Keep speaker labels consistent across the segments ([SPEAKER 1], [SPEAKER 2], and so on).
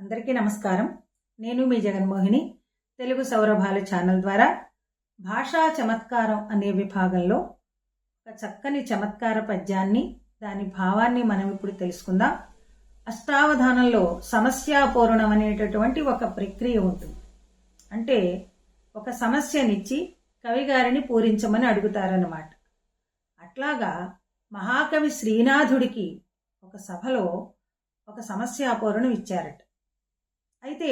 [SPEAKER 1] అందరికీ నమస్కారం. నేను మీ జగన్మోహిని. తెలుగు సౌరభాలు ఛానల్ ద్వారా భాషా చమత్కారం అనే విభాగంలో ఒక చక్కని చమత్కార పద్యాన్ని దాని భావాన్ని మనం ఇప్పుడు తెలుసుకుందాం. అష్టావధానంలో సమస్యాపూర్ణం అనేటటువంటి ఒక ప్రక్రియ ఉంటుంది. అంటే ఒక సమస్యనిచ్చి కవిగారిని పూరించమని అడుగుతారన్నమాట. అట్లాగా మహాకవి శ్రీనాథుడికి ఒక సభలో ఒక సమస్యాపూరణం ఇచ్చారట. అయితే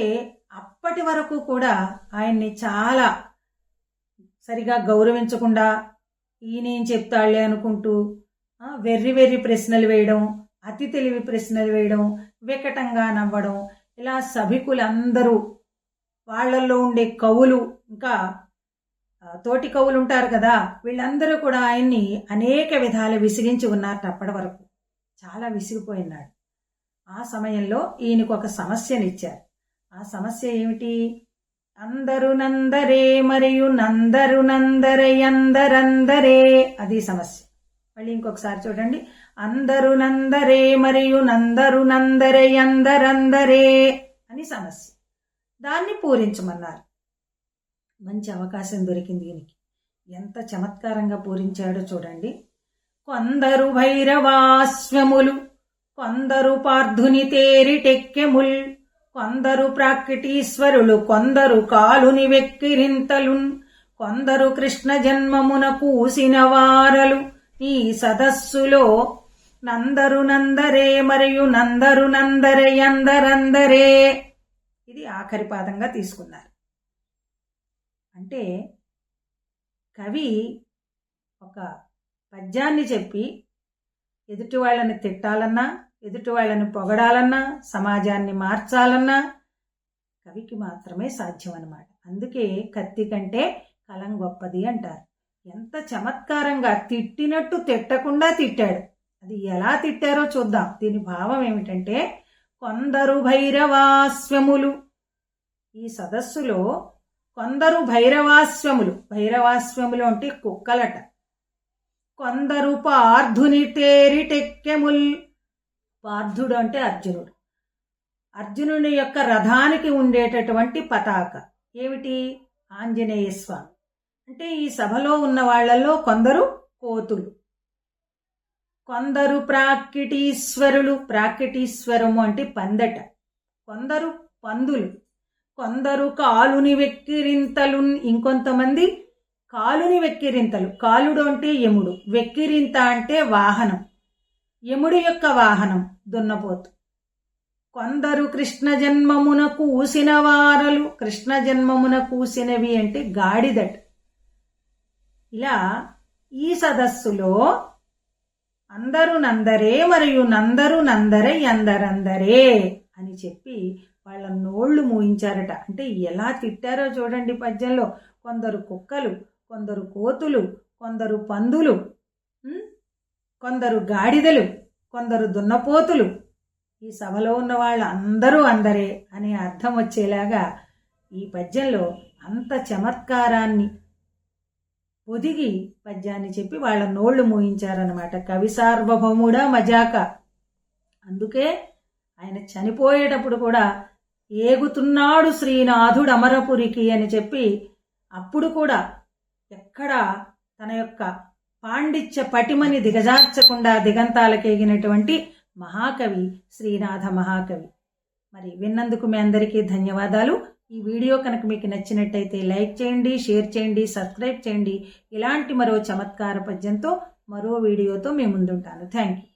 [SPEAKER 1] అప్పటి వరకు కూడా ఆయన్ని చాలా సరిగా గౌరవించకుండా ఈయనేం చెప్తాళ్ళే అనుకుంటూ వెర్రి వెర్రి ప్రశ్నలు వేయడం అతి తెలివి ప్రశ్నలు వేయడం వికటంగా నవ్వడం ఇలా సభికులందరూ వాళ్ళల్లో ఉండే కవులు ఇంకా తోటి కవులు ఉంటారు కదా వీళ్ళందరూ కూడా ఆయన్ని అనేక విధాలు విసిగించి ఉన్నారు అప్పటి వరకు. చాలా విసిగిపోయినాడు. ఆ సమయంలో ఈయనకు ఒక సమస్యనిచ్చారు ఆ సమస్య ఏమిటి? అందరు నందరే మరియు నందరు నందరే అందరందరే. అది సమస్య. మళ్ళీ ఇంకొకసారి చూడండి. అందరు నందరే మరియు నందరు నందరే అందరందరే అని సమస్య. దాన్ని పూరించమన్నారు. మంచి అవకాశం దొరికింది దీనికి ఎంత చమత్కారంగా పూరించాడో చూడండి. కొందరు భైరవాస్వములు కొందరు పార్థుని తేరిటెక్కెముల్ కొందరు ప్రాక్కిటీశ్వరులు కొందరు కాలుని వెక్కిరింతలున్ కొందరు కృష్ణ జన్మమున కూసిన వారలు. ఈ సదస్సులో నందరు నందరే మరియు నందరు నందరే అందరందరే ఇది ఆఖరి పాదంగా తీసుకున్నారు. అంటే కవి ఒక పద్యాన్ని చెప్పి ఎదుటి వాళ్ళని తిట్టాలన్నా ఎదుటి వాళ్ళని పొగడాలన్నా సమాజాన్ని మార్చాలన్నా కవికి మాత్రమే సాధ్యం అన్నమాట అందుకే కత్తి కంటే కలం గొప్పది అంటారు. ఎంత చమత్కారంగా తిట్టినట్టు తిట్టకుండా తిట్టాడు. అది ఎలా తిట్టారో చూద్దాం. దీని భావం ఏమిటంటే కొందరు భైరవాస్వములు ఈ సదస్సులో కొందరు భైరవాస్వములు భైరవాస్వములు అంటే కుక్కలట. కొందరు పార్థుని తేరిటెక్కెముల్. పార్థుడు అంటే అర్జునుడు. అర్జునుని యొక్క రథానికి ఉండేటటువంటి పతాక ఏమిటి? ఆంజనేయ స్వామి. అంటే ఈ సభలో ఉన్న వాళ్ళలో కొందరు కోతులు. కొందరు ప్రాక్కిటీశ్వరులు. ప్రాక్కిటీశ్వరము అంటే పందట. కొందరు పందులు. కొందరు కాలుని వెక్కిరింతలు ఇంకొంతమంది కాలుని వెక్కిరింతలు. కాలుడు అంటే యముడు. వెక్కిరింత అంటే వాహనం. యముడి యొక్క వాహనం దున్నపోతు. కొందరు కృష్ణ జన్మమున కూసిన వారలు కృష్ణ జన్మమున కూసినవి అంటే గాడిదట్. ఇలా ఈ సదస్సులో అందరూ నందరే మరియు నందరు నందరే ఎందరందరే అని చెప్పి వాళ్ళ నోళ్ళు మూయించారట. అంటే ఎలా తిట్టారో చూడండి పద్యంలో. కొందరు కుక్కలు కొందరు కోతులు కొందరు పందులు కొందరు గాడిదలు కొందరు దున్నపోతులు. ఈ సభలో ఉన్న వాళ్ళు అందరూ అందరే అనే అర్థం వచ్చేలాగా ఈ పద్యంలో అంత చమత్కారాన్ని పొదిగి పద్యాన్ని చెప్పి వాళ్ళ నోళ్ళు మూయించారనమాట కవి సార్వభౌముడా మజాక. అందుకే ఆయన చనిపోయేటప్పుడు కూడా ఏగుతున్నాడు శ్రీనాథుడు అమరపురికి అని చెప్పి అప్పుడు కూడా ఎక్కడ తన యొక్క పాండిత్య పటిమని దిగజార్చకుండా దిగంతాలకేగినటువంటి మహాకవి శ్రీనాథ మహాకవి. మరి విన్నందుకు మీ అందరికీ ధన్యవాదాలు. ఈ వీడియో కనుక మీకు నచ్చినట్టయితే లైక్ చేయండి షేర్ చేయండి సబ్స్క్రైబ్ చేయండి. ఇలాంటి మరో చమత్కార పద్యంతో మరో వీడియోతో మేము ముందుంటాను. Thank you.